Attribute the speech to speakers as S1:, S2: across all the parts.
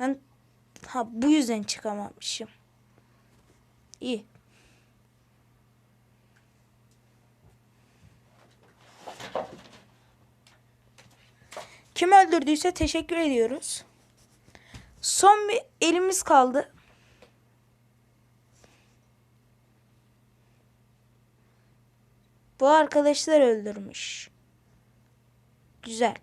S1: Ben ha bu yüzden çıkamamışım. İyi. Kim öldürdüyse teşekkür ediyoruz. Son bir elimiz kaldı. Bu arkadaşlar öldürmüş. Güzel.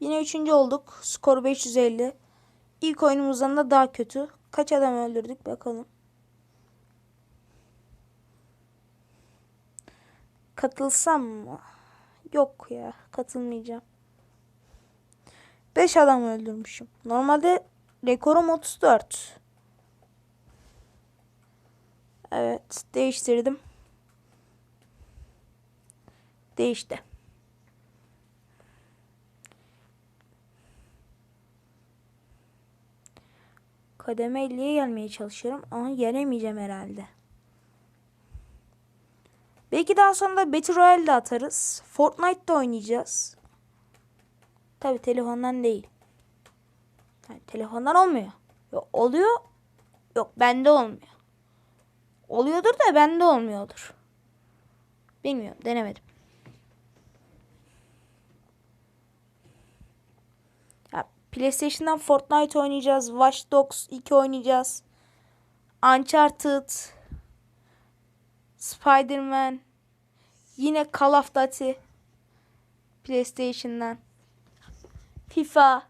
S1: Yine üçüncü olduk. Skor 550. İlk oyunumuzdan da daha kötü. Kaç adam öldürdük bakalım. Katılsam mı? Yok ya katılmayacağım. 5 adam öldürmüşüm. Normalde rekorum 34. Evet değiştirdim. Değişti. Kademe 50'ye gelmeye çalışıyorum ama gelemeyeceğim herhalde. Belki daha sonra da Battle Royale de atarız. Fortnite'da oynayacağız. Tabi telefondan değil. Yani telefondan olmuyor. Yok, oluyor. Yok bende olmuyor. Oluyordur da bende olmuyordur. Bilmiyorum denemedim. Ya PlayStation'dan Fortnite oynayacağız. Watch Dogs 2 oynayacağız. Uncharted. Spider-Man. Yine Call of Duty. PlayStation'dan. FIFA.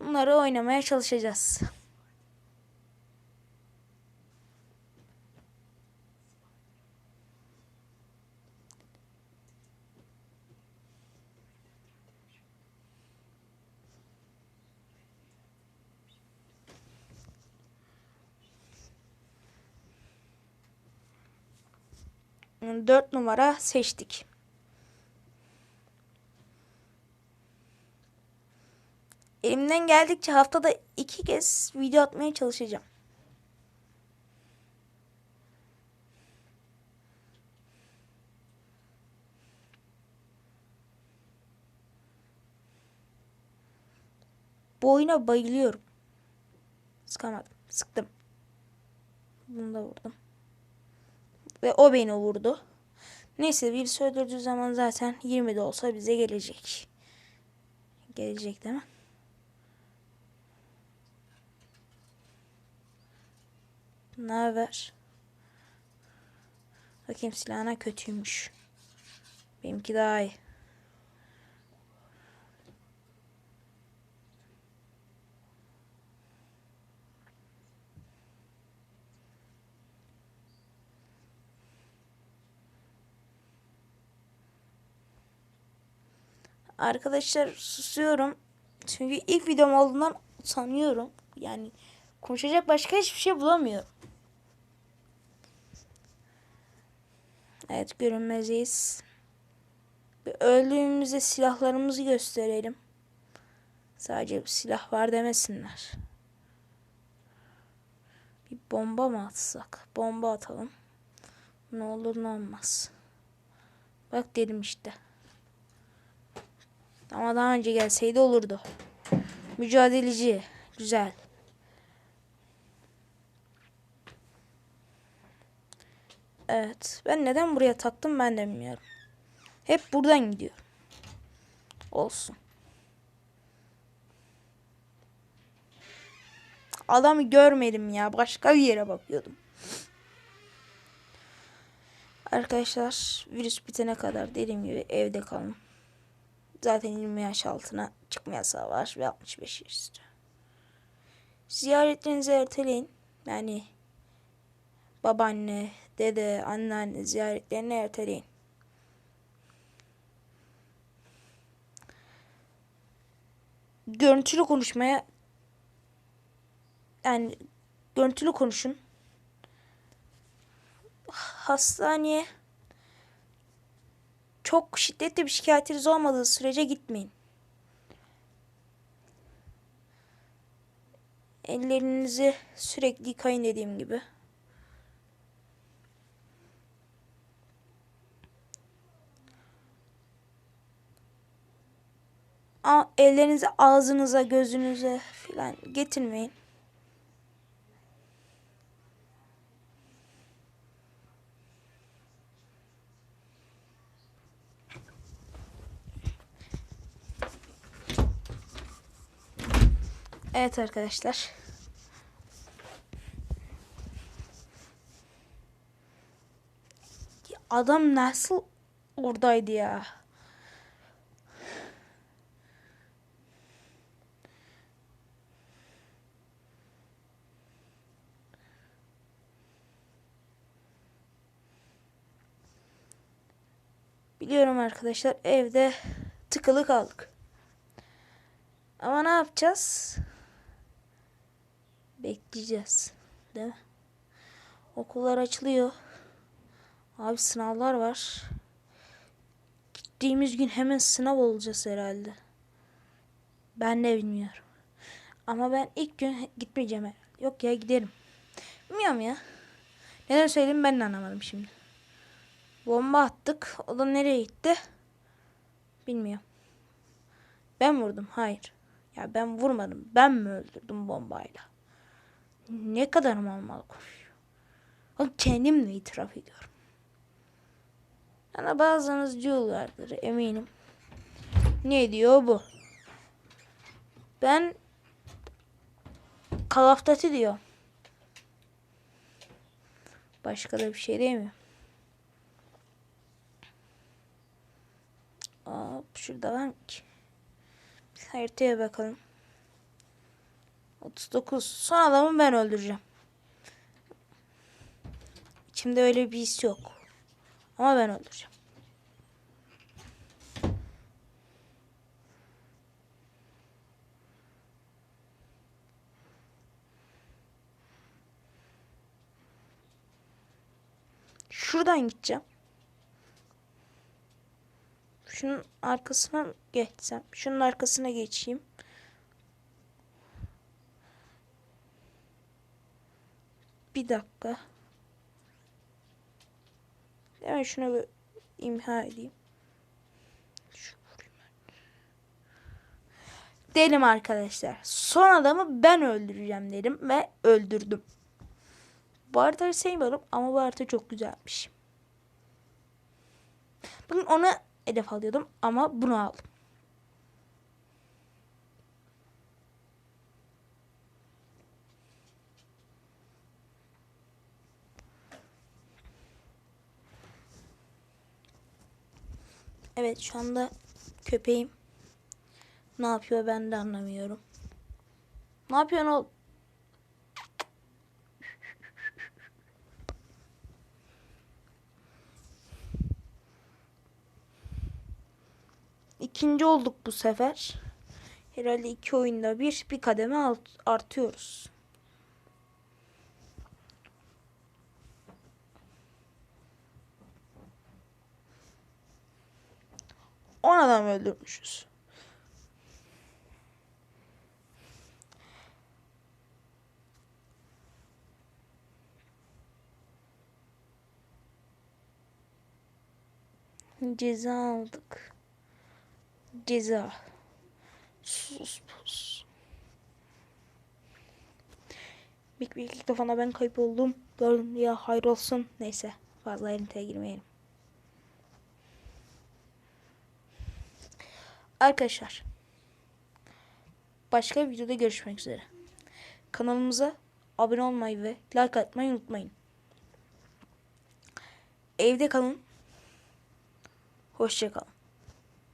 S1: Bunları oynamaya çalışacağız. Dört numara seçtik. Elimden geldikçe haftada iki kez video atmaya çalışacağım. Bu oyuna bayılıyorum. Sıkamadım. Sıktım. Bunu da vurdum. Ve o beni vurdu. Neyse birisi öldürdüğü zaman zaten 20 de olsa bize gelecek. Gelecek değil mi? Ne haber? Bakayım silahına kötüymüş. Benimki daha iyi. Arkadaşlar susuyorum. Çünkü ilk videom olduğundan sanıyorum. Yani konuşacak başka hiçbir şey bulamıyorum. Evet görünmezeyiz. Bir öldüğümüzde silahlarımızı gösterelim. Sadece silah var demesinler. Bir bomba mı atsak? Bomba atalım. Ne olur ne olmaz. Bak dedim işte. Ama daha önce gelseydi olurdu. Mücadeleci. Güzel. Evet. Ben neden buraya taktım ben de bilmiyorum. Hep buradan gidiyor. Olsun. Adamı görmedim ya. Başka bir yere bakıyordum. Arkadaşlar virüs bitene kadar dediğim gibi evde kalın. Zaten 20 yaş altına çıkma yasağı var ve 65 yaş üstü. Ziyaretlerinizi erteleyin. Yani babaanne, dede, anneanne ziyaretlerini erteleyin. Görüntülü konuşmaya yani görüntülü konuşun. Hastaneye çok şiddetli bir şikayetiniz olmadığı sürece gitmeyin. Ellerinizi sürekli yıkayın dediğim gibi. A- ellerinizi ağzınıza, gözünüze falan getirmeyin. Evet arkadaşlar. Adam nasıl oradaydı ya? Biliyorum arkadaşlar evde tıkılı kaldık. Ama ne yapacağız? Bekleyeceğiz. Değil mi? Okullar açılıyor. Abi sınavlar var. Gittiğimiz gün hemen sınav olacağız herhalde. Ben de bilmiyorum. Ama ben ilk gün gitmeyeceğim herhalde. Yok ya giderim. Bilmiyorum ya. Neden söyleyeyim ben de anlamadım şimdi. Bomba attık. O da nereye gitti? Bilmiyorum. Ben vurdum. Hayır. Ya ben vurmadım. Ben mi öldürdüm bombayla? Ne kadar mal mal konuşuyor. Oğlum kendimle itiraf ediyorum. Yani bazılarınız diyorlardır eminim. Ne diyor bu? Ben Call diyor. Başka da bir şey demiyor. Hop şurada var mı ki? Bir haritaya bakalım. 39. Son adamı ben öldüreceğim. İçimde öyle bir his yok. Ama ben öldüreceğim. Şuradan gideceğim. Şunun arkasına geçsem. Şunun arkasına geçeyim. Bir dakika. Hemen şunu bir imha edeyim. Dedim arkadaşlar. Son adamı ben öldüreceğim dedim ve öldürdüm. Bu haritayı sevmiyorum ama harita çok güzelmiş. Bugün ona hedef alıyordum ama bunu aldım. Evet şu anda köpeğim ne yapıyor ben de anlamıyorum. Ne yapıyorsun oğlum? İkinci olduk bu sefer. Herhalde iki oyunda bir bir kademe artıyoruz. On adam öldürmüşüz. Ceza aldık. Ceza. Sus pus. Bir, bir ilk defa ben kayıp oldum. Gördüm ya hayır olsun. Neyse fazla ayrıntıya girmeyelim. Arkadaşlar. Başka bir videoda görüşmek üzere. Kanalımıza abone olmayı ve like atmayı unutmayın. Evde kalın. Hoşçakalın.